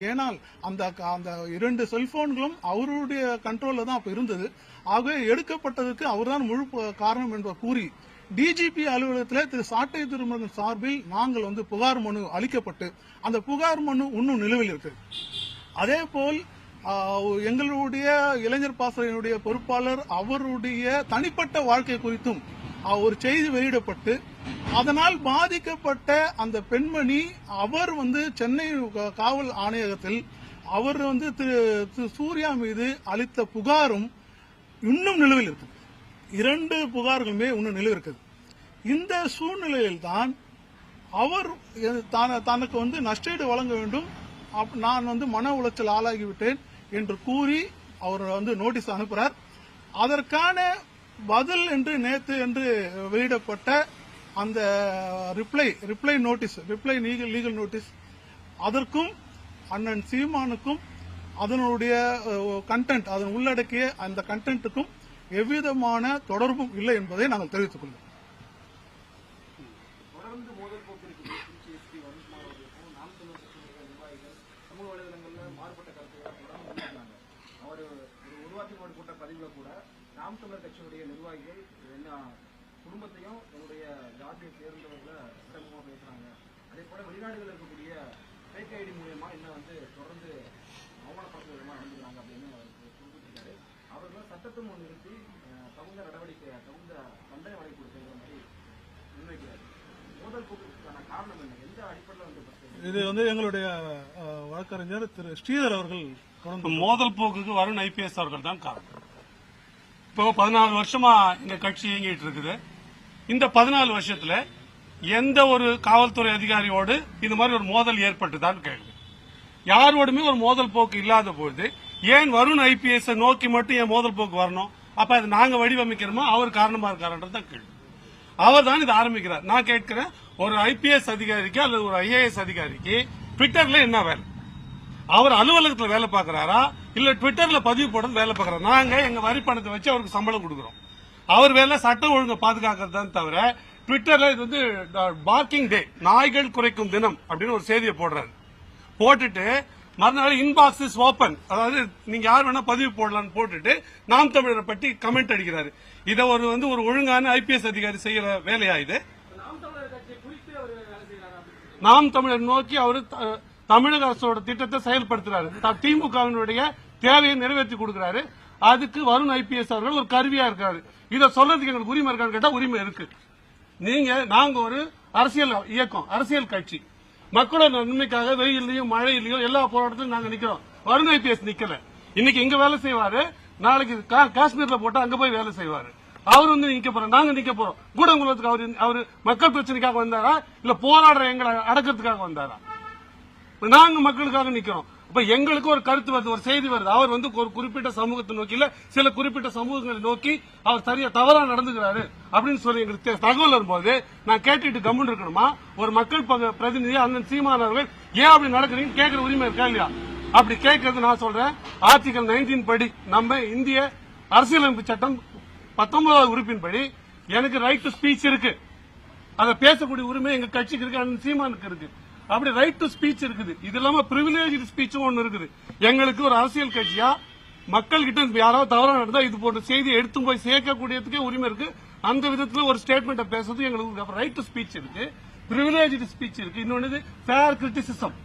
ஏனால் அந்த அந்த இரண்டு செல்போன்களும் அவருடைய கண்ட்ரோல்ல தான் அப்ப இருந்தது. ஆகவே எடுக்கப்பட்டதற்கு அவர்தான் முழு காரணம் என்பதை கூறி டிஜிபி அலுவலகத்தில் திரு சாட்டை திருமகன் சார்பில் நாங்கள் வந்து புகார் மனு அளிக்கப்பட்டு அந்த புகார் மனு இன்னும் நிலுவையில் இருக்கு. அதே போல் எங்களுடைய இளைஞர் பாசறையினுடைய பொறுப்பாளர் அவருடைய தனிப்பட்ட வாழ்க்கை குறித்தும் ஒரு செய்தி வெளியிடப்பட்டு அதனால் பாதிக்கப்பட்ட அந்த பெண்மணி அவர் வந்து சென்னை காவல் ஆணையகத்தில் அவர் வந்து திரு திரு சூர்யா மீது அளித்த புகாரும் இன்னும் நிலுவையில் இருக்கு இரண்டு புகார்களுமே இன்னும் நிலுவை இருக்குது. இந்த சூழ்நிலையில்தான் அவர் தனக்கு வந்து நஷ்டஈடு வழங்க வேண்டும். அப்- நான் வந்து மன உளைச்சல் ஆளாகிவிட்டேன் என்று கூறி அவர் வந்து நோட்டீஸ் அனுப்புறார். அதற்கான பதில் என்று நேற்று என்று வெளியிடப்பட்ட அந்த reply reply notice reply legal legal notice அதற்கும் அண்ணன் சீமானுக்கும் அதனுடைய கண்டென்ட் அதன் உள்ளடக்கிய அந்த கண்டென்ட்டுக்கும் எவ்விதமான தொடர்பும் இல்லை என்பதை நாங்கள் தெரிவித்துக் கொள்கிறோம். அவர் உருவாக்கி போட்ட பதிவுல கூட நாம் தமிழர் கட்சியினுடைய நிர்வாகிகள் என்ன குடும்பத்தையும் என்னுடைய ஜாதியை சேர்ந்தவர்களை சிரமமாக பேசுறாங்க. அதே போல வெளிநாடுகளில் இருக்கக்கூடிய ஃபேக் ஐடி மூலியமா என்ன வந்து தொடர்ந்து அவமானப்படுத்தும் விதமா நடந்துக்கிறாங்க அப்படின்னு அவர் குறிப்பிட்டிருக்காரு. அவர்கள் சட்டத்தை முன் நிறுத்தி தகுந்த நடவடிக்கை தகுந்த தண்டனை வழங்கி கொடுக்கிற மாதிரி முன்வைக்கிறார். மோதல் போக்குக்கான காரணம் என்ன? எந்த அடிப்படையில் வந்து பிரச்சனை இது வந்து எங்களுடைய வழக்கறிஞர் திரு ஸ்ரீதர் அவர்கள் தொடர்ந்து மோதல் போக்குக்கு வருண் ஐபிஎஸ் அவர்கள் தான் காரணம். இப்போ பதினாலு வருஷமா எங்க கட்சி இயங்கிட்டு இருக்குது. இந்த பதினாலு வருஷத்துல எந்த ஒரு காவல்துறை அதிகாரியோடு இந்த மாதிரி ஒரு மோதல் ஏற்பட்டுதான் கேள்வி யாரோடுமே ஒரு மோதல் போக்கு இல்லாத பொழுது ஏன் வருண் ஐபிஎஸ் நோக்கி மட்டும் ஏன் மோதல் போக்கு வரணும்? அப்ப அது நாங்க வடிவமைக்கிறோமா? அவர் காரணமா இருக்காருன்றது தான் கேள்வி. அவர் தான் இதை ஆரம்பிக்கிறார். நான் கேட்கிறேன் ஒரு ஐபிஎஸ் அதிகாரிக்கு அல்லது ஒரு ஐஏஎஸ் அதிகாரிக்கு ட்விட்டர்ல என்ன வேலை? அவர் அலுவலகத்தில் வேலை பார்க்கிறாரா? இல்ல ட்விட்டர்ல பதிவு போடுறது வேலை பார்க்கிறாரா? நாங்க எங்க வரி பணத்தை வச்சு அவருக்கு சம்பளம் கொடுக்குறோம். அவர் வேலை சட்டம் ஒழுங்கை பாதுகாக்கிறது தான் தவிர ட்விட்டர்ல இது வந்து பார்க்கிங் டே நாய்கள் குறைக்கும் தினம் அப்படின்னு ஒரு செய்தியை போடுறாரு. போட்டுட்டு மறுநாள் இன்பாக்ஸ் இஸ் ஓபன் அதாவது நீங்க யார் வேணா பதிவு போடலாம்னு போட்டுட்டு நாம் தமிழரை பற்றி கமெண்ட் அடிக்கிறாரு. இதை ஒரு வந்து ஒரு ஒழுங்கான ஐபிஎஸ் அதிகாரி செய்யற வேலையா இது? நாம் தமிழர் நோக்கி அவர் த- தமிழக அரசோட திட்டத்தை செயல்படுத்துறாரு. திமுகவினுடைய தேவையை நிறைவேற்றி கொடுக்கிறாரு. அதுக்கு வருண் ஐபிஎஸ் அவர்கள் ஒரு கருவியா இருக்காரு. இதை சொல்றதுக்கு எங்களுக்கு உரிமை இருக்கான்னு கேட்டா உரிமை இருக்கு. நீங்க நாங்க ஒரு அரசியல் இயக்கம் அரசியல் கட்சி. மக்களோட நன்மைக்காக வெயிலையும் மழையிலையும் எல்லா போராட்டத்திலும் நாங்க நிக்கிறோம். வருண் ஐபிஎஸ் நிக்கல. இன்னைக்கு இங்க வேலை செய்வாரு. நாளைக்கு கா- காஷ்மீர்ல போட்டா அங்க போய் வேலை செய்வாரு. அவர் வந்து நிக்க போறோம் நாங்க நிக்க போறோம். கூடங்குளத்துக்கு அவர் அவர் மக்கள் பிரச்சனைக்காக வந்தாரா? இல்ல போராடுற எங்களை அடக்கிறதுக்காக வந்தாரா? நாங்க மக்களுக்காக நிக்கிறோம். இப்ப எங்களுக்கு ஒரு கருத்து வருது ஒரு செய்தி வருது. அவர் வந்து ஒரு குறிப்பிட்ட சமூகத்தை நோக்கி சில குறிப்பிட்ட சமூகங்களை நோக்கி அவர் சரியா தவறா நடந்துக்கிறாரு அப்படின்னு சொல்லி எங்களுக்கு தகவல் வரும்போது நான் கேட்டுட்டு கம்முன்னு இருக்கணுமா? ஒரு மக்கள் பிரதிநிதி அண்ணன் சீமானவர்கள் ஏன் அப்படி நடக்கிறீங்கன்னு கேட்கற உரிமை இருக்கா இல்லையா? அப்படி கேட்கறது நான் சொல்றேன். ஆர்டிகல் 19 படி நம்ம இந்திய அரசியலமைப்பு சட்டம் பத்தொன்பதாவது உறுப்பின்படி எனக்கு ரைட் டு ஸ்பீச் இருக்கு. அதை பேசக்கூடிய உரிமை எங்க கட்சிக்கு இருக்கு அண்ணன் சீமானுக்கு இருக்கு. அப்படி ரைட் டு ஸ்பீச் இருக்குது. இது இல்லாம பிரிவிலேஜ் ஸ்பீச்சும் ஒன்று இருக்குது. எங்களுக்கு ஒரு அரசியல் கட்சியா மக்கள் கிட்ட யாராவது தவறா நடந்தா இது போன்ற செய்தியை எடுத்து போய் சேர்க்கக்கூடியதுக்கே உரிமை இருக்கு. அந்த விதத்துல ஒரு ஸ்டேட்மெண்ட் பேசுறது எங்களுக்கு ரைட் டு ஸ்பீச் இருக்கு. பிரிவிலேஜ் ஸ்பீச் இருக்கு. இன்னொன்னு ஃபேர் கிரிட்டிசிசம்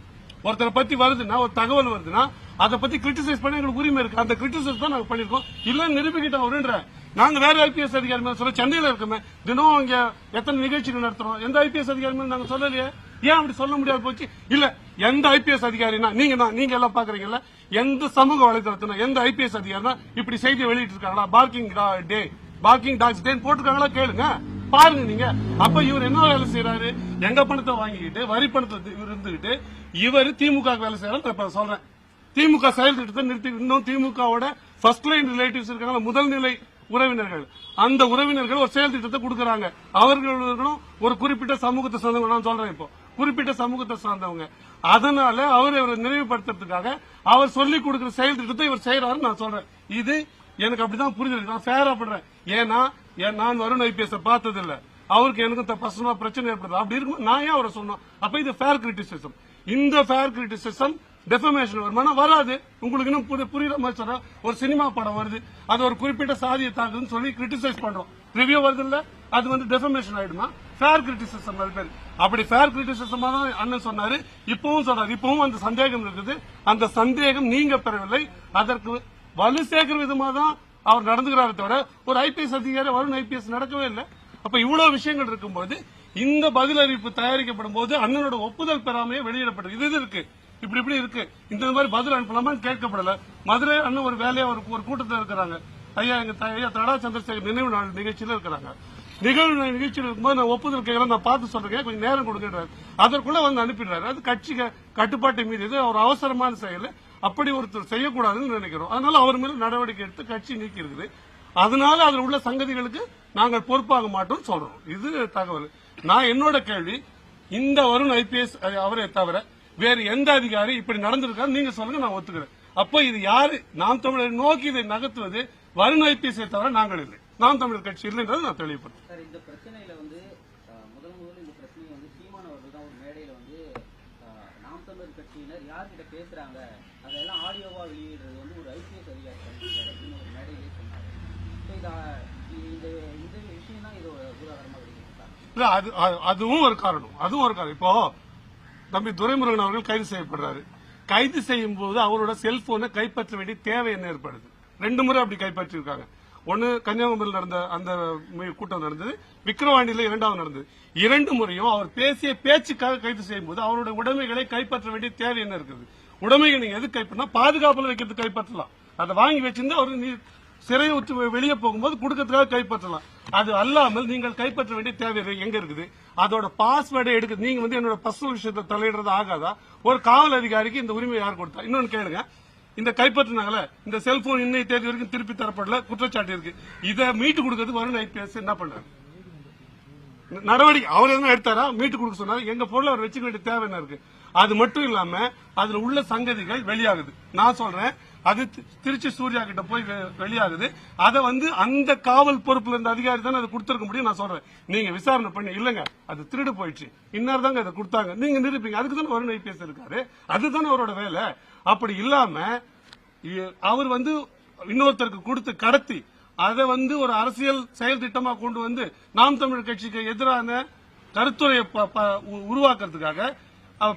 ஒருத்தரை பத்தி வருதுன்னா ஒரு தகவல் வருதுன்னா அதை பத்தி கிரிட்டிசைஸ் பண்ண எங்களுக்கு உரிமை இருக்கு. அந்த கிரிட்டிசைஸ் தான் நாங்க பண்ணிருக்கோம். இல்ல நிரூபிக்கிட்டோம் அவருன்ற. நாங்க வேற ஐபிஎஸ் அதிகாரி மேல சொல்ல சென்னையில இருக்கோமே தினம் இங்க எத்தனை நிகழ்ச்சிகள் நடத்துறோம்? எந்த ஐபிஎஸ் அதிகாரி மேல நாங்க சொல்லலையே? ஏன் அப்படி சொல்ல முடியாது போச்சு? இல்ல எந்த ஐபிஎஸ் அதிகாரினா நீங்க தான் நீங்க எல்லாம் பாக்குறீங்கல்ல எந்த சமூக வலைதளத்தினா எந்த ஐபிஎஸ் அதிகாரினா இப்படி செய்தி வெளியிட்டு இருக்காங்களா parking day parking tax day போட்டிருக்காங்களா? கேளுங்க. பாருங்க நீங்க. அப்ப இவர் என்ன வேலை செய்யறாரு எங்க பணத்தை வாங்கிக்கிட்டு வரி பணத்தை இவர் இருந்துகிட்டு இவர் திமுக வேலை செய்யறாரு சொல்றேன். திமுக செயல் திட்டத்தை நிறுத்தி இன்னும் திமுகவோட ஃபர்ஸ்ட் லைன் ரிலேட்டிவ்ஸ் இருக்காங்க முதல் நிலை உறவினர்கள். அந்த உறவினர்கள் ஒரு செயல் திட்டத்தை கொடுக்கறாங்க. அவர்களும் ஒரு குறிப்பிட்ட சமூகத்தை சார்ந்தவங்க நான் சொல்றேன் இப்போ. குறிப்பிட்ட சமூகத்தை சார்ந்தவங்க. அதனால அவர் இவரை நினைவுபடுத்துறதுக்காக அவர் சொல்லி கொடுக்கிற செயல் திட்டத்தை இவர் செய்யறாருன்னு நான் சொல்றேன். இது எனக்கு அப்படிதான் புரிஞ்சிருக்கு. நான் ஃபேரா பண்றேன். ஏன்னா ஏன் நான் வருண் ஐபிஎஸ் பார்த்தது இல்ல அவருக்கு எனக்கு பர்சனலா பிரச்சனை ஏற்படுது. அப்படி இருக்கும் நான் ஏன் அவரை சொன்னோம்? அப்ப இது ஃபேர் கிரிட்டிசிசம் இந்த ஃபேர் கிரிட்டிசிசம் டெஃபமேஷன் வருமானம் வராது. உங்களுக்கு இன்னும் புரியுற மாதிரி சொல்ற ஒரு சினிமா படம் வருது. அது ஒரு குறிப்பிட்ட சாதியை தாக்குதுன்னு சொல்லி கிரிட்டிசைஸ் பண்றோம். ரிவ்யூ வருது இல்ல? அது வந்து டெஃபமேஷன் ஆயிடுமா? ஃபேர் கிரிட்டிசிசம் அது பேர். அப்படி ஃபேர் கிரிட்டிசிசமா தான் அண்ணன் சொன்னாரு. இப்பவும் சொல்றாரு. இப்பவும் அந்த சந்தேகம் இருக்குது. அந்த சந்தேகம் நீங்க பெறவில்லை. அதற்கு வலு சேர்க்கிற விதமா தான் அவர் நடந்துக்கிறாரு தவிர ஒரு ஐபிஎஸ் அதிகாரி வருண் ஐபிஎஸ் நடக்கவே இல்லை. அப்ப இவ்வளவு விஷயங்கள் இருக்கும்போது இந்த பதில் அறிவிப்பு தயாரிக்கப்படும் போது அண்ணனோட ஒப்புதல் பெறாமையே வெளியிடப்பட்டது. இது இது இருக்கு. இப்படி இப்படி இருக்கு. இந்த மாதிரி பதில் அனுப்பலாமா கேட்கப்படல. மதுரை அண்ணன் ஒரு வேலையா ஒரு ஒரு கூட்டத்தில் இருக்கிறாங்க. ஐயா எங்க ஐயா தடா சந்திரசேகர் நினைவு நாள் நிகழ்ச்சியில இருக்கிறாங்க. நிகழ்வு நிகழ்ச்சியில் இருக்கும்போது நான் ஒப்புதல் கேட்கலாம் நான் பார்த்து சொல்றேன் கொஞ்சம் நேரம் கொடுக்கிறாரு அதற்குள்ள வந்து அனுப்பிடுறாரு. அது கட்சி கட்டுப்பாட்டை மீது இது ஒரு அவசரமான செயல். அப்படி ஒருத்தர் செய்யக்கூடாதுன்னு நினைக்கிறோம். அதனால அவர் மேல நடவடிக்கை எடுத்து கட்சி நீக்கி இருக்குது அதனால அதில் உள்ள சங்கதிகளுக்கு நாங்கள் பொறுப்பாக மாட்டோம் சொல்றோம். இது தகவல். நான் என்னோட கேள்வி இந்த வருண் ஐபிஎஸ் அவரை தவிர வேறு எந்த அதிகாரி இப்படி நடந்திருக்காரு நீங்க சொல்லுங்க நான் ஒத்துக்கிறேன். அப்போ இது யாரு? நாம் தமிழர் நோக்கி இதை நகர்த்துவது வருண் ஐபிஎஸ் தவிர நாங்கள் இல்லை. நாம் தமிழர் கட்சி இல்லைன்றதை நான் தெளிவுபடுத்தேன் சார் இந்த பிரச்சனையில வந்து அஹ், முதல் முதல்ல இந்த பிரச்சனையை வந்து சீமான் அவர்கள் தான் ஒரு மேடையில வந்து அஹ், நாம் தமிழர் கட்சியினர் யார்கிட்ட பேசுறாங்க? அதெல்லாம் ஆடியோவா வெளியிடுறது வந்து ஒரு ஐபிஎஸ் அதிகாரி பண்ணிருக்காரு அப்படின்னு ஒரு மேடையிலே சொன்னாரு. ஸோ இந்த இந்த விஷயம் தான் இது ஒரு பூதாகரமா வெளியிட்டாங்க இல்ல அது அது- அதுவும் ஒரு காரணம். அதுவும் ஒரு காரணம். இப்போ தம்பி துரைமுருகன் அவர்கள் கைது செய்யப்படுறாரு. கைது செய்யும் போது அவரோட செல்போனை கைப்பற்ற வேண்டிய தேவை என்ன ஏற்படுது? ரெண்டு முறை அப்படி கைப்பற்றிருக்காங்க ஒன்னு கன்னியாகுமரியில் நடந்த அந்த கூட்டம் நடந்தது. விக்ரவாண்டியில் இரண்டாவது நடந்தது. இரண்டு முறையும் அவர் பேசிய பேச்சுக்காக கைது செய்யும் போது அவருடைய உடைமைகளை கைப்பற்ற வேண்டிய தேவை என்ன இருக்குது? உடைமைகள் நீங்க எது கைப்பற்றினா பாதுகாப்புல வைக்கிறது கைப்பற்றலாம். அதை வாங்கி வச்சிருந்தா அவர் நீ சிறையை விட்டு வெளியே போகும்போது கொடுக்கறதுக்காக கைப்பற்றலாம். அது அல்லாமல் நீங்கள் கைப்பற்ற வேண்டிய தேவை எங்க இருக்குது? அதோட பாஸ்வேர்டை எடுக்க நீங்க வந்து என்னோட பர்சனல் விஷயத்தை தலையிடுறது ஆகாதா? ஒரு காவல் அதிகாரிக்கு இந்த உரிமை யார் கொடுத்தா? இன்னொன்னு கேளுங்க. இந்த கைப்பற்றினாங்கல்ல இந்த செல்போன் இன்னை தேதி வரைக்கும் திருப்பி தரப்படல குற்றச்சாட்டு இருக்கு. இதை மீட்டு கொடுக்கறதுக்கு வருண் ஐபிஎஸ் என்ன பண்ணாரு நடவடிக்கை அவர் எதுவும் எடுத்தாரா? மீட்டு கொடுக்க சொன்னாரு. எங்க பொருளை அவர் வச்சுக்க வேண்டிய தேவை என்ன இருக்கு? அது மட்டும் இல்லாம அதுல உள்ள சங்கதிகள் வெளியாகுது. நான் சொல்றேன் அது தி- திருச்சி சூர்யா கிட்ட போய் வெ- வெளியாகுது. அதை வந்து அந்த காவல் பொறுப்புல இருந்த அதிகாரி தானே அதை கொடுத்துருக்க முடியும்? நான் சொல்றேன். நீங்க விசாரணை பண்ணி இல்லங்க அது திருடு போயிடுச்சு. இன்னார் தாங்க அதை கொடுத்தாங்க. நீங்க நிரூபிங்க. அதுக்கு தானே வருண் ஐபிஎஸ் இருக்காரு. அதுதானே அவரோட வேலை. அப்படி இல்லாம அவர் வந்து இன்னொருத்தருக்கு கொடுத்து கடத்தி அதை வந்து ஒரு அரசியல் செயல் திட்டமா கொண்டு வந்து நாம் தமிழர் கட்சிக்கு எதிரான கருத்துரையை ப- ப- உ- உருவாக்குறதுக்காக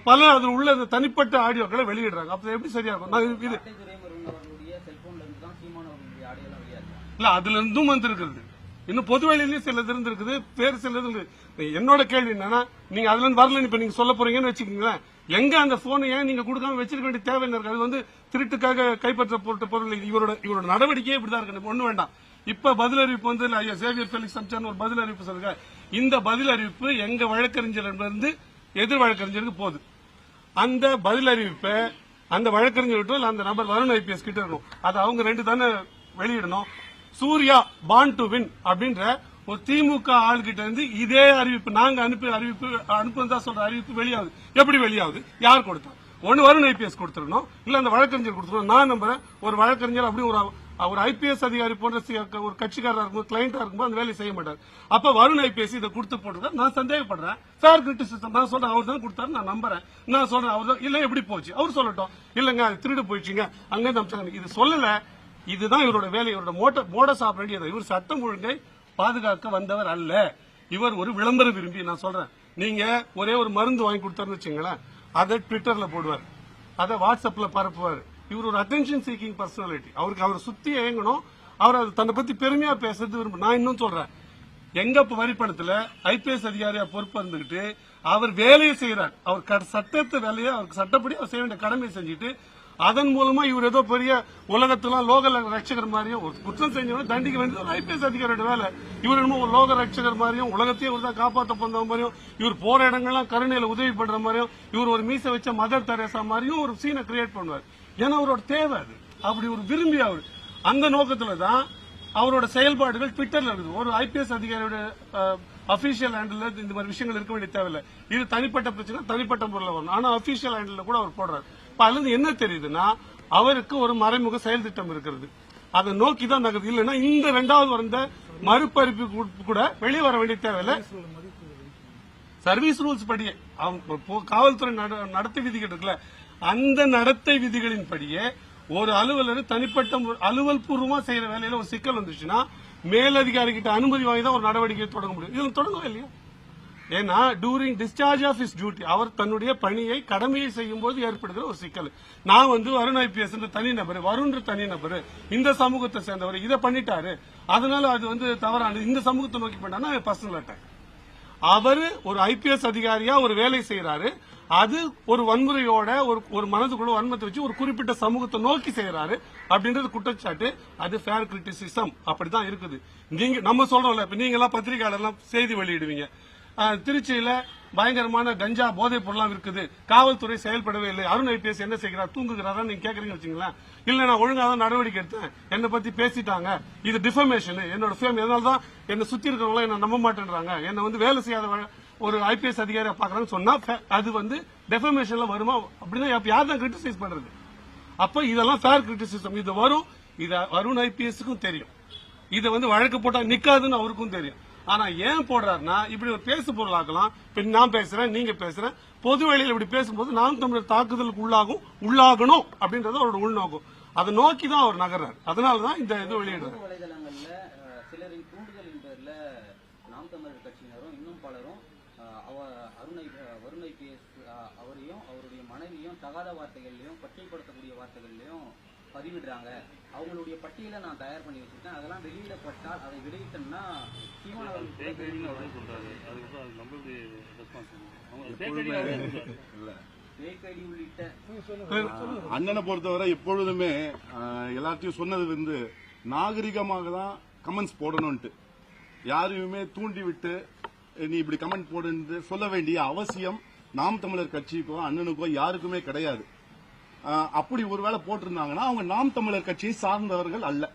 பல அதில் உள்ள தனிப்பட்ட ஆடியோக்களை வெளியிடுறாங்க. அப்ப எப்படி சரியா இது- இல்ல அதுல இருந்தும் வந்திருக்கிறது. இன்னும் பொது வெளியிலயும் சிலது இருந்திருக்குது பேர் சிலது என்னோட கேள்வி என்னன்னா நீங்க அதுல இருந்து வரல இப்ப நீங்க சொல்ல போறீங்கன்னு வச்சுக்கோங்களேன். எங்க அந்த போனை ஏன் நீங்க கொடுக்காம வச்சிருக்க வேண்டிய தேவை என்ன இருக்கு அது வந்து திருட்டுக்காக கைப்பற்றப்பட்ட பொருள். இவரோட இவரோட நடவடிக்கையே இப்படிதான் இருக்கு. ஒண்ணு வேண்டாம். இப்ப பதில் அறிவிப்பு வந்து ஐயா சேவியர் பெலிக்ஸ் சம்சான் ஒரு பதில் அறிவிப்பு சொல்லுங்க இந்த பதில் அறிவிப்பு எங்க வழக்கறிஞரிடமிருந்து இருந்து எதிர் வழக்கறிஞருக்கு போகுது. அந்த பதில் அறிவிப்பை அந்த வழக்கறிஞர்கிட்ட இல்ல அந்த நபர் வருண் ஐபிஎஸ் கிட்ட இருக்கணும். அது அவங்க ரெண்டு தானே வெளியிடணும். சூர்யா பான் டு வின் அப்படின்ற ஒரு திமுக ஆள்கிட்ட இருந்து இதே அறிவிப்பு நாங்க அனுப்பி அறிவிப்பு அனுப்புறதா சொல்ற அறிவிப்பு வெளியாகுது. எப்படி வெளியாகுது? யார் கொடுத்தா? ஒன்னு வருண் ஐபிஎஸ் கொடுத்துருக்கணும் இல்ல அந்த வழக்கறிஞர் கொடுத்துருக்கணும் நான் நம்புறேன் ஒரு வழக்கறிஞர் அப்படி ஒரு ஒரு ஐபிஎஸ் அதிகாரி போன்ற ஒரு கட்சிக்காரா இருக்கும்போது கிளைண்டா இருக்கும்போது அந்த வேலையை செய்ய மாட்டார். அப்ப வருண் ஐபிஎஸ் இதை கொடுத்து போட்டுருக்காரு நான் சந்தேகப்படுறேன். சார் கிரிட்டிசிசம் நான் சொல்றேன் அவர் தான் கொடுத்தாரு நான் நம்புறேன். நான் சொல்றேன் அவர் தான் இல்ல எப்படி போச்சு? அவர் சொல்லட்டும். இல்லங்க அது திருடு போயிடுச்சுங்க. அங்கே இருந்து இது சொல்லல. இதுதான் இவரோட வேலை. இவரோட மோட்ட சாப்பிட வேண்டியது. இவர் சட்டம் ஒழுங்கை பாதுகாக்க வந்தவர் அல்ல. இவர் ஒரு விளம்பர விரும்பி நான் சொல்றேன். நீங்க ஒரே ஒரு மருந்து வாங்கி கொடுத்தாருன்னு வச்சுங்களேன் அதை ட்விட்டர்ல போடுவார். அதை வாட்ஸ்அப்ல பரப்புவார். இவர் ஒரு அட்டென்ஷன் சீக்கிங் பர்சனாலிட்டி அவருக்கு அவரை சுத்தி இயங்கணும். அவர் அது தன்னை பத்தி பெருமையா பேசுறது விரும்ப நான் இன்னும் சொல்றேன். எங்க வரிப்பணத்துல ஐபிஎஸ் அதிகாரியா பொறுப்பு இருந்துகிட்டு அவர் வேலையை செய்யறார் அவர் சட்டத்தை வேலையை அவருக்கு சட்டப்படி அவர் செய்ய வேண்டிய கடமையை செஞ்சுட்டு அதன் மூலமா இவர் ஏதோ பெரிய உலகத்தெல்லாம் லோக ரட்சகர் மாதிரியும் ஒரு குற்றம் செஞ்சவங்க தண்டிக்க வேண்டியது ஐபிஎஸ் அதிகாரியோட வேலை. இவர் என்னமோ ஒரு லோக ரட்சகர் மாதிரியும் உலகத்தையும் ஒரு தான் காப்பாற்ற போன மாதிரியும் இவர் போற இடங்கள்லாம் கருணையில உதவி பண்ற மாதிரியும் இவர் ஒரு மீசை வச்ச மதர் தெரேசா மாதிரியும் ஒரு சீனை கிரியேட் பண்ணுவார். ஏன்னா அவரோட தேவை அது. அப்படி ஒரு விரும்பி அவர் அந்த நோக்கத்துல தான் அவரோட செயல்பாடுகள் ட்விட்டர்ல இருக்குது. ஒரு ஐபிஎஸ் அதிகாரியோட அபிஷியல் ஹேண்டில் இந்த மாதிரி விஷயங்கள் இருக்க வேண்டிய தேவையில்லை. இது தனிப்பட்ட பிரச்சனை தனிப்பட்ட முறையில் வரும் ஆனா அபிஷியல் ஹேண்டில் கூட அவர் போடுறாரு. இப்ப அதுல என்ன தெரியுதுன்னா அவருக்கு ஒரு மறைமுக செயல் திட்டம் இருக்கிறது. அதை நோக்கி தான் நகருது இல்லைன்னா இந்த ரெண்டாவது வந்த மறுபறிப்பு கூட வெளியே வர வேண்டிய தேவையில்லை. சர்வீஸ் ரூல்ஸ் படியே அவங்க காவல்துறை நட- நடத்தை விதிகள் இருக்குல்ல அந்த நடத்தை விதிகளின்படியே ஒரு அலுவலர் தனிப்பட்ட அலுவல் பூர்வமா செய்யற வேலையில ஒரு சிக்கல் வந்துச்சுன்னா மேலதிகாரி கிட்ட அனுமதி வாங்கி தான் ஒரு நடவடிக்கை தொடங்க முடியும். இதுல தொடங்கவே இல்லையா? ஏன்னா during discharge of is duty அவர் தன்னுடைய பணியை கடமையை செய்யும் போது ஏற்படுகிற ஒரு சிக்கல். நான் வந்து வருண் ஐபிஎஸ் தனிநபர் தனி தனிநபர் இந்த சமூகத்தை சேர்ந்தவர் இதை பண்ணிட்டாரு. அதனால அது வந்து தவறானது. இந்த சமூகத்தை நோக்கி பண்ணா பர்சனல் அட்டாக் அவர் ஒரு ஐபிஎஸ் அதிகாரியா ஒரு வேலை செய்யறாரு அது ஒரு வன்முறையோட ஒரு ஒரு மனதுக்குள்ள வன்மத்தை வச்சு ஒரு குறிப்பிட்ட சமூகத்தை நோக்கி செய்யறாரு அப்படின்றது குற்றச்சாட்டு. அது ஃபேர் கிரிட்டிசிசம் அப்படிதான் இருக்குது. நீங்க நம்ம சொல்றோம்ல இப்ப நீங்க எல்லாம் பத்திரிகையாளர்லாம் செய்தி வெளியிடுவீங்க. திருச்சியில பயங்கரமான கஞ்சா போதைப் பொருளாம் இருக்குது காவல்துறை செயல்படவே இல்லை. அருண் ஐபிஎஸ் என்ன செய்கிறார்? தூங்குகிறாரா நீங்க கேக்குறீங்க வச்சுங்களேன் இல்ல நான் ஒழுங்கா தான் நடவடிக்கை எடுத்தேன். என்னை பத்தி பேசிட்டாங்க. இது டிஃபமேஷன் என்னோட ஃபேம் எதனால்தான் தான் என்னை சுத்தி இருக்கிறவங்க என்ன நம்ப மாட்டேன்றாங்க. என்னை வந்து வேலை செய்யாத ஒரு ஐபிஎஸ் அதிகாரியை பாக்குறாங்கன்னு சொன்னா அது வந்து டெஃபமேஷன்ல வருமா? அப்படின்னா யார் தான் கிரிட்டிசைஸ் பண்றது? அப்ப இதெல்லாம் ஃபேர் கிரிட்டிசிசம் இது வரும். இது அருண் ஐபிஎஸ்க்கும் தெரியும். இதை வந்து வழக்கு போட்டா நிக்காதுன்னு அவருக்கும் தெரியும். ஆனா ஏன் போடுறாருன்னா இப்படி ஒரு பேசு பொருளாக்கலாம் இப்ப நான் பேசுறேன் நீங்க பேசுறேன். பொது வெளியில இப்படி பேசும்போது நாம் தமிழர் தாக்குதலுக்கு உள்ளாகும் உள்ளாகணும் அப்படின்றது அவரோட உள்நோக்கம். அதை நோக்கி தான் அவர் நகர்றாரு. அதனாலதான் இந்த இது வெளியிடுறாரு. சிலரின் தூண்டுதலின் பேர்ல நாம் தமிழர் கட்சியினரும் இன்னும் பலரும் அஹ், அவ அவரையும் அவருடைய மனைவியும் தகாத வார்த்தைகள்லயும் பட்டியல்படுத்தக்கூடிய வார்த்தைகள்லயும் பதிவிடுறாங்க. அவங்களுடைய பட்டியலை நான் தயார் பண்ணி வச்சிருக்கேன். அதெல்லாம் வெளியிடப்பட்டால் அதை வெளியிட்டோம்னா சீமான் அண்ணனை பொறுத்தவரை எப்பொழுதுமே எல்லாத்தையும் சொன்னது வந்து நாகரிகமாக தான் கமெண்ட்ஸ் போடணும்ட்டு யாரையுமே தூண்டி விட்டு நீ இப்படி கமெண்ட் போடுன்னு சொல்ல வேண்டிய அவசியம் நாம் தமிழர் கட்சிக்கோ அண்ணனுக்கோ யாருக்குமே கிடையாது. அப்படி ஒருவேளை போட்டிருந்தாங்கன்னா அவங்க நாம் தமிழர் கட்சியை சார்ந்தவர்கள் அல்ல.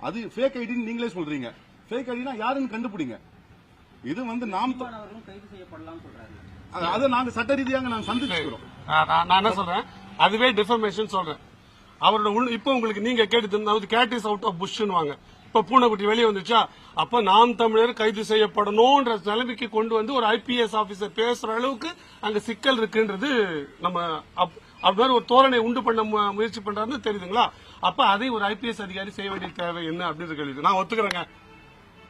அது ஃபேக் ஐடின்னு நீங்களே சொல்றீங்க. ஃபேக் ஐடினா யாருன்னு கண்டுபிடிங்க. இது வந்து நாம் கைது செய்யப்படலாம் சொல்றாரு அது- நாங்க சட்ட ரீதியாக நாங்க சந்திச்சுக்கிறோம். நான் என்ன சொல்றேன்? அதுவே டிஃபர்மேஷன் சொல்றேன். அவரோட உள் இப்போ உங்களுக்கு நீங்க கேட்டு கேட் இஸ் அவுட் ஆஃப் புஷ்னு வாங்க இப்ப பூனைக்குட்டி வெளியே வந்துச்சா? அப்ப நாம் தமிழர் கைது செய்யப்படணும்ன்ற நிலைமைக்கு கொண்டு வந்து ஒரு ஐபிஎஸ் ஆபீசர் பேசுற அளவுக்கு அங்க சிக்கல் இருக்குன்றது நம்ம அப்- அவர் ஒரு தோரணை உண்டு பண்ண மு- முயற்சி பண்றாருன்னு தெரியுதுங்களா? அப்ப அதை ஒரு ஐபிஎஸ் அதிகாரி செய்ய வேண்டிய தேவை என்ன அப்படின்னு கேள்வி நான் ஒத்துக்கிறேங்க.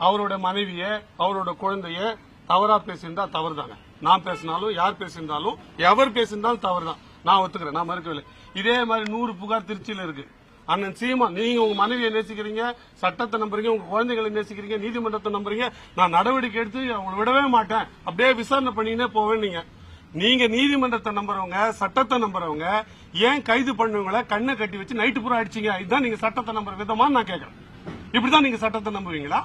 அவரோட மனைவிய அவரோட குழந்தைய தவறா பேசியிருந்தா தவறுதாங்க. நான் பேசினாலும் யார் பேசியிருந்தாலும் எவர் பேசியிருந்தாலும் தவறுதான். நான் ஒத்துக்கிறேன் நான் மறுக்கவில்லை. இதே மாதிரி நூறு புகார் திருச்சியில இருக்கு. அண்ணன் சீமா நீங்க உங்க மனைவியை நேசிக்கிறீங்க சட்டத்தை நம்புறீங்க உங்க குழந்தைகளை நேசிக்கிறீங்க நீதிமன்றத்தை நம்புறீங்க நான் நடவடிக்கை எடுத்து அவங்களை விடவே மாட்டேன். அப்படியே விசாரணை பண்ணினே போவேன் நீங்க. நீங்க நீதிமன்றத்தை நம்புறவங்க சட்டத்தை நம்புறவங்க ஏன் கைது பண்ணவங்கள கண்ணை கட்டி வச்சு நைட்டு பூரா அடிச்சீங்க? இதுதான் நீங்க சட்டத்தை நம்புற விதமா நான் கேட்கறேன் இப்படிதான் நீங்க சட்டத்தை நம்புவீங்களா?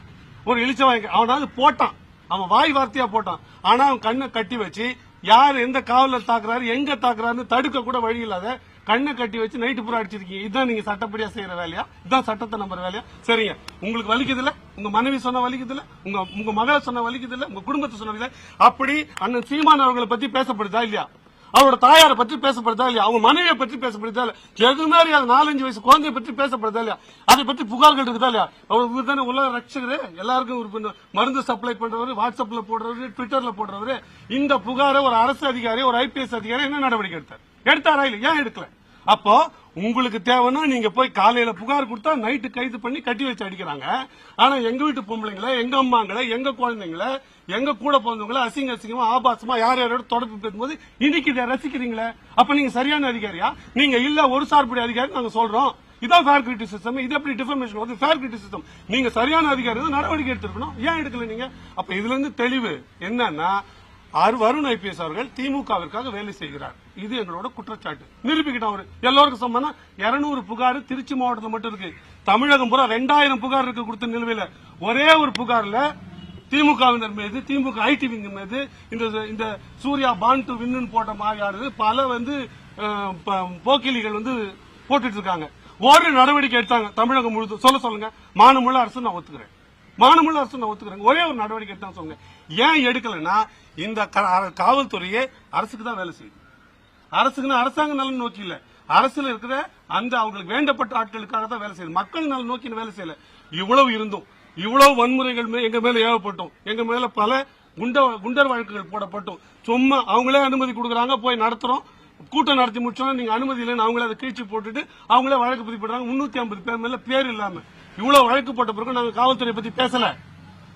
ஒரு இழிச்சவாய் அவனாவது போட்டான். அவன் வாய் வார்த்தையா போட்டான். ஆனா அவன் கண்ணை கட்டி வச்சு யார் எந்த காவலர் தாக்குறாரு எங்க தாக்குறாருன்னு தடுக்க கூட வழி இல்லாத கண்ணை கட்டி வச்சு நைட்டு பூரா அடிச்சிருக்கீங்க. இதுதான் நீங்க சட்டப்படியா செய்யற வேலையா? இதுதான் சட்டத்தை நம்புற வேலையா? சரிங்க. உங்களுக்கு வலிக்குது இல்ல உங்க மனைவி சொன்ன வலிக்குது இல்ல உங்க உங்க மகளை சொன்ன வலிக்குது இல்ல உங்க குடும்பத்தை சொன்ன அப்படி அண்ணன் சீமான் அவர்களை பத்தி பேசப்படுதா இல்லையா? அவரோட தாயாரை பற்றி பேசப்படுதா இல்லையா? அவங்க மனைவியை பற்றி பேசப்படுதா இல்லையா? எது மாதிரி அது நாலஞ்சு வயசு குழந்தைய பற்றி பேசப்படுதா இல்லையா? அதை பற்றி புகார்கள் இருக்குதா இல்லையா? அவர் இவர் தானே உலக ரட்சகரு. எல்லாருக்கும் ஒரு மருந்து சப்ளை பண்றவரு வாட்ஸ்அப்ல போடுறவரு ட்விட்டர்ல போடுறவரு. இந்த புகாரை ஒரு அரசு அதிகாரி ஒரு ஐபிஎஸ் அதிகாரி என்ன நடவடிக்கை எடுத்தார்? எடுத்தாரா இல்லையா? ஏன் எடுக்கல? அப்போ உங்களுக்கு தேவைன்னா நீங்க போய் காலையில புகார் கொடுத்தா நைட்டு கைது பண்ணி கட்டி வச்சு அடிக்கிறாங்க. ஆனா எங்க வீட்டு பொம்பளைங்களை எங்க அம்மாங்களை எங்க குழந்தைங்களை எங்க கூட பிறந்தவங்களை அசிங்க அசிங்கமா ஆபாசமா யார் யாரோட தொடர்பு பேசும்போது இன்னைக்கு இதை ரசிக்கிறீங்களே? அப்ப நீங்க சரியான அதிகாரியா? நீங்க இல்ல ஒரு சார்புடைய அதிகாரி நாங்க சொல்றோம். இதான் ஃபேர் கிரிட்டிசிசம் இது எப்படி டிஃபர்மேஷன் வந்து ஃபேர் கிரிட்டிசிசம் நீங்க சரியான அதிகாரி தான் நடவடிக்கை எடுத்திருக்கணும். ஏன் எடுக்கல நீங்க? அப்ப இதுல இருந்து தெளிவு என்னன்னா ஆர் வருண் ஐபிஎஸ் அவர்கள் திமுகவிற்காக வேலை செய்கிறார். இது எங்களோட குற்றச்சாட்டு. நிரூபிக்கிட்டோம் அவரு. எல்லோருக்கும் சம்மனா இருநூறு புகார் திருச்சி மாவட்டத்தில் மட்டும் இருக்கு. தமிழகம் பூரா ரெண்டாயிரம் புகார் இருக்கு கொடுத்த நிலுவையில. ஒரே ஒரு புகார்ல திமுகவினர் மீது திமுக ஐடி விங் மீது இந்த இந்த சூர்யா பான் டு வின்னு போட்ட மாதிரியானது பல வந்து போக்கிலிகள் வந்து போட்டுட்டு இருக்காங்க. ஒரு நடவடிக்கை எடுத்தாங்க தமிழகம் முழுதும். சொல்ல சொல்லுங்க. மானமுள்ள அரசு நான் ஒத்துக்கிறேன். மானமுள்ள அரசு நான் ஒத்துக்கிறேன் ஒரே ஒரு நடவடிக்கை தான் சொல்லுங்க ஏன் எடுக்கலைன்னா இந்த க- காவல்துறையே அரசுக்கு தான் வேலை செய்யுது. அரசுக்குன்னு அரசாங்க நலன் நோக்கி இல்ல. அரசுல இருக்கிற அந்த அவங்களுக்கு வேண்டப்பட்ட ஆட்களுக்காக தான் வேலை செய்யுது. மக்கள் நலன் நோக்கி வேலை செய்யல. இவ்வளவு இருந்தும் இவ்வளவு வன்முறைகள் எங்க மேல ஏவப்பட்டோம். எங்க மேல பல குண்ட குண்டர் வழக்குகள் போடப்பட்டோம். சும்மா அவங்களே அனுமதி கொடுக்குறாங்க போய் நடத்துறோம். கூட்டம் நடத்தி முடிச்சோன்னா நீங்க அனுமதி இல்லைன்னு அவங்களே அதை கீழ்ச்சி போட்டுட்டு அவங்களே வழக்கு பதிவு பண்றாங்க முன்னூத்தி ஐம்பது பேர் மேல பேர் இல்லாம. இவ்வளவு வழக்கு போட்ட பிறகு நாங்க காவல்துறையை பத்தி பேசல.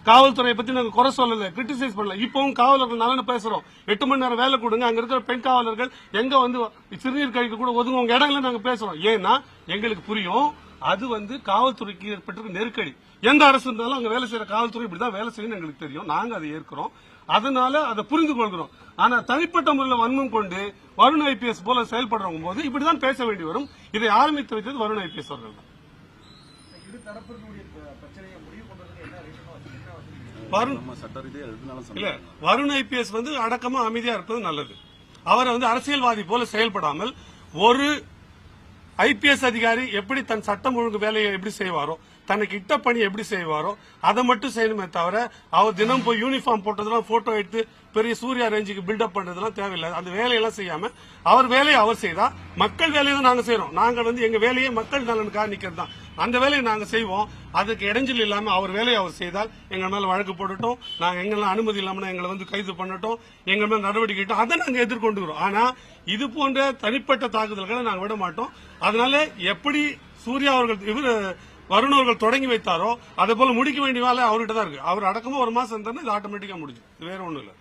காவல்துறையை பத்தி நாங்க குறை சொல்லல கிரிட்டிசைஸ் பண்ணல. இப்பவும் காவலர்கள் நலன் பேசுறோம். எட்டு மணி நேரம் வேலை கொடுங்க அங்க இருக்கிற பெண் காவலர்கள் எங்க வந்து சிறுநீர் கழிக்க கூட ஒதுங்க உங்க இடங்கள நாங்க பேசுறோம். ஏன்னா எங்களுக்கு புரியும் அது வந்து காவல்துறைக்கு ஏற்பட்டிருக்க நெருக்கடி. எந்த அரசு இருந்தாலும் அங்க வேலை செய்யற காவல்துறை இப்படிதான் வேலை செய்யணும் எங்களுக்கு தெரியும். நாங்க அதை ஏற்கிறோம். அதனால அதை புரிந்து கொள்கிறோம். ஆனா தனிப்பட்ட முறையில் வன்மம் கொண்டு வருண் ஐபிஎஸ் போல செயல்படுறவங்க போது இப்படிதான் பேச வேண்டி வரும். இதை ஆரம்பித்து வைத்தது வருண் ஐபிஎஸ் அவர்கள் வருண் ஐபிஎஸ் வந்து அடக்கமா அமைதியா இருப்பது நல்லது. அவர் வந்து அரசியல்வாதி போல செயல்படாமல் ஒரு ஐபிஎஸ் அதிகாரி எப்படி தன் சட்டம் ஒழுங்கு வேலையை எப்படி செய்வாரோ தனக்கு இட்ட பணி எப்படி செய்வாரோ அதை மட்டும் செய்யணுமே தவிர அவர் தினம் போய் யூனிஃபார்ம் போட்டதெல்லாம் போட்டோ எடுத்து பெரிய சூர்யா ரேஞ்சுக்கு பில்டப் பண்றதுலாம் தேவையில்லை. அந்த வேலையெல்லாம் செய்யாம அவர் வேலையை அவர் செய்தா மக்கள் வேலையை தான் நாங்க செய்யறோம் நாங்கள் வந்து எங்க வேலையை மக்கள் நலனுக்காக நிக்கிறது தான் அந்த வேலையை நாங்க செய்வோம். அதுக்கு இடைஞ்சல் இல்லாம அவர் வேலையை அவர் செய்தால் எங்க மேல வழக்கு போடட்டும். நாங்க எங்கெல்லாம் அனுமதி இல்லாம எங்களை வந்து கைது பண்ணட்டும். எங்க மேல நடவடிக்கை எடுத்தோம் அதை நாங்க எதிர்கொண்டுகிறோம் ஆனா இது போன்ற தனிப்பட்ட தாக்குதல்களை நாங்க விட மாட்டோம். அதனால எப்படி சூர்யா அவர்கள் இவர் வருண் அவர்கள் தொடங்கி வைத்தாரோ அதே போல முடிக்க வேண்டிய வேலை அவர்கிட்ட தான் இருக்கு. அவர் அடக்கமும் ஒரு மாசம் இருந்தாருன்னா இது ஆட்டோமேட்டிக்கா முடிஞ்சு வேற ஒண்ணும் இல்லை.